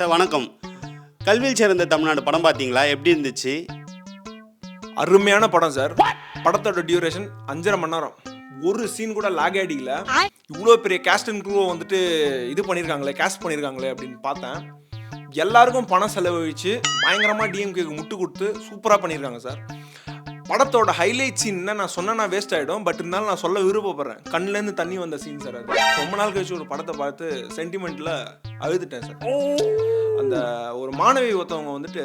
Sir வணக்கம். கல்வியில் சேர்ந்த தமிழ்நாடு படம் பார்த்தீங்களா? எப்படி இருந்துச்சு? அருமையான படம் சார். படத்தோட டியூரேஷன் அஞ்சரை மணி நேரம். ஒரு சீன் கூட லாக் அடிக்கல இவ்வளோ பெரிய கேஸ்ட் அண்ட் குரூவை வந்துட்டு இது பண்ணியிருக்காங்களே கேஸ்ட் பண்ணியிருக்காங்களே அப்படின்னு பார்த்தேன். எல்லாருக்கும் பணம் செலவழித்து பயங்கரமாக டிஎம்கேக்கு முட்டு கொடுத்து சூப்பராக பண்ணியிருக்காங்க சார். படத்தோட ஹைலைட் சீன் நான் சொன்னா வேஸ்ட் ஆகிடும் பட் இருந்தாலும் நான் சொல்ல விருப்பப்படுறேன். கண்ணுலேருந்து தண்ணி வந்த சீன் சார் அது. ரொம்ப நாள் கழிச்சு ஒரு படத்தை பார்த்து சென்டிமெண்ட்டில் அழுதுட்டேன் சார் அந்த ஒரு மாணவி ஒருத்தவங்க வந்துட்டு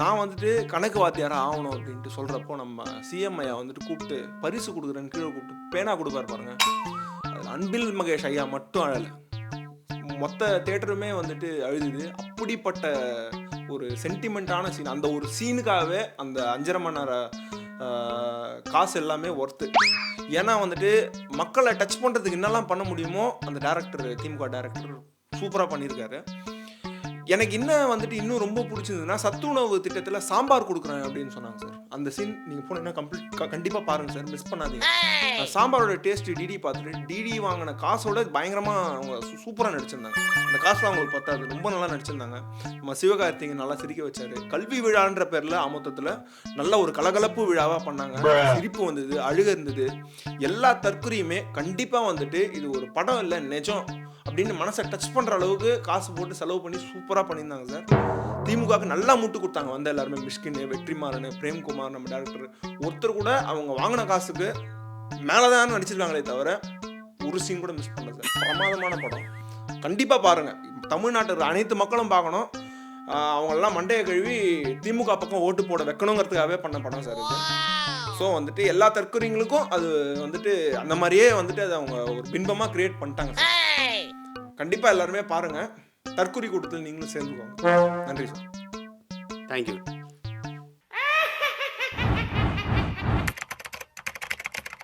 நான் வந்துட்டு கணக்கு வாத்தியாரா ஆகணும் அப்படின்ட்டு சொல்கிறப்போ நம்ம சிஎம் ஐயா வந்துட்டு கூப்பிட்டு பரிசு கொடுக்குறேன்னு கீழே கூப்பிட்டு பேனா கொடுப்பாரு பாருங்க. அதில் அன்பில் மகேஷ் ஐயா மட்டும் அழலை. மொத்த தேட்டருமே வந்துட்டு அழுதுது. அப்படிப்பட்ட ஒரு சென்டிமெண்ட்டான சீன் அந்த ஒரு சீனுக்காகவே அந்த அஞ்சரை மணி நேரம் காசு எல்லாமே ஒர்த்து ஏன்னா வந்துட்டு மக்களை டச் பண்ணுறதுக்கு என்னெல்லாம் பண்ண முடியுமோ அந்த டேரக்டர் திமுக டேரக்டர் சூப்பராக பண்ணியிருக்காரு. எனக்கு என்ன வந்துட்டு இன்னும் ரொம்ப பிடிச்சிருந்ததுன்னா சத்து உணவு திட்டத்தில் சாம்பார் கொடுக்குறேன் அப்படின்னு சொன்னாங்க சார். அந்த சீன் நீங்கள் போனீங்கன்னா கம்ப்ளீட் கண்டிப்பாக பாருங்கள் சார். மிஸ் பண்ணாதீங்க. அந்த சாம்பாரோட டேஸ்ட் டிடி பார்த்துட்டு டிடி வாங்கின காசோட பயங்கரமாக அவங்க சூப்பராக நடிச்சிருந்தாங்க. அந்த காசு அவங்களுக்கு பத்தாது. ரொம்ப நல்லா நடிச்சிருந்தாங்க. நம்ம சிவகார்த்திகை நல்லா சிரிக்க வச்சாரு. கல்வி விழான்ற பேரில் அமொத்தத்தில் நல்ல ஒரு கலகலப்பு விழாவாக பண்ணாங்க. சிரிப்பு வந்தது அழுக இருந்தது. எல்லா தற்கொலையுமே கண்டிப்பாக வந்துட்டு இது ஒரு படம் இல்லை நிஜம். அப்படின்னு மனசை டச் பண்ணுற அளவுக்கு காசு போட்டு செலவு பண்ணி சூப்பராக பண்ணியிருந்தாங்க சார். திமுகவுக்கு நல்லா மூட்டு கொடுத்தாங்க. வந்த எல்லாருமே மிஷ்கின் வெற்றிமாறன் பிரேம்குமார் நம்ம டேரக்டர் ஒருத்தர் கூட அவங்க வாங்கின காசுக்கு மேலே தான் நடிச்சிருக்காங்களே தவிர ஒரு சீன் கூட மிஸ் பண்ணல சார். பிரமாதமான படம். கண்டிப்பாக பாருங்க. தமிழ்நாட்டில் அனைத்து மக்களும் பார்க்கணும். அவங்களெல்லாம் அவங்கெல்லாம் மண்டையை கழுவி திமுக பக்கம் ஓட்டு போட வைக்கணுங்கிறதுக்காகவே பண்ண படம் சார் இது. ஸோ வந்துட்டு எல்லா தற்கொலைங்களுக்கும் அது வந்துட்டு அந்த மாதிரியே வந்துட்டு அதை அவங்க ஒரு பின்பமாக கிரியேட் பண்ணிட்டாங்க சார். கண்டிப்பாக எல்லாருமே பாருங்க. தற்கொலை கூட்டத்தில் நீங்களும் சேர்ந்துக்கோங்க. நன்றி சார். தேங்க்யூ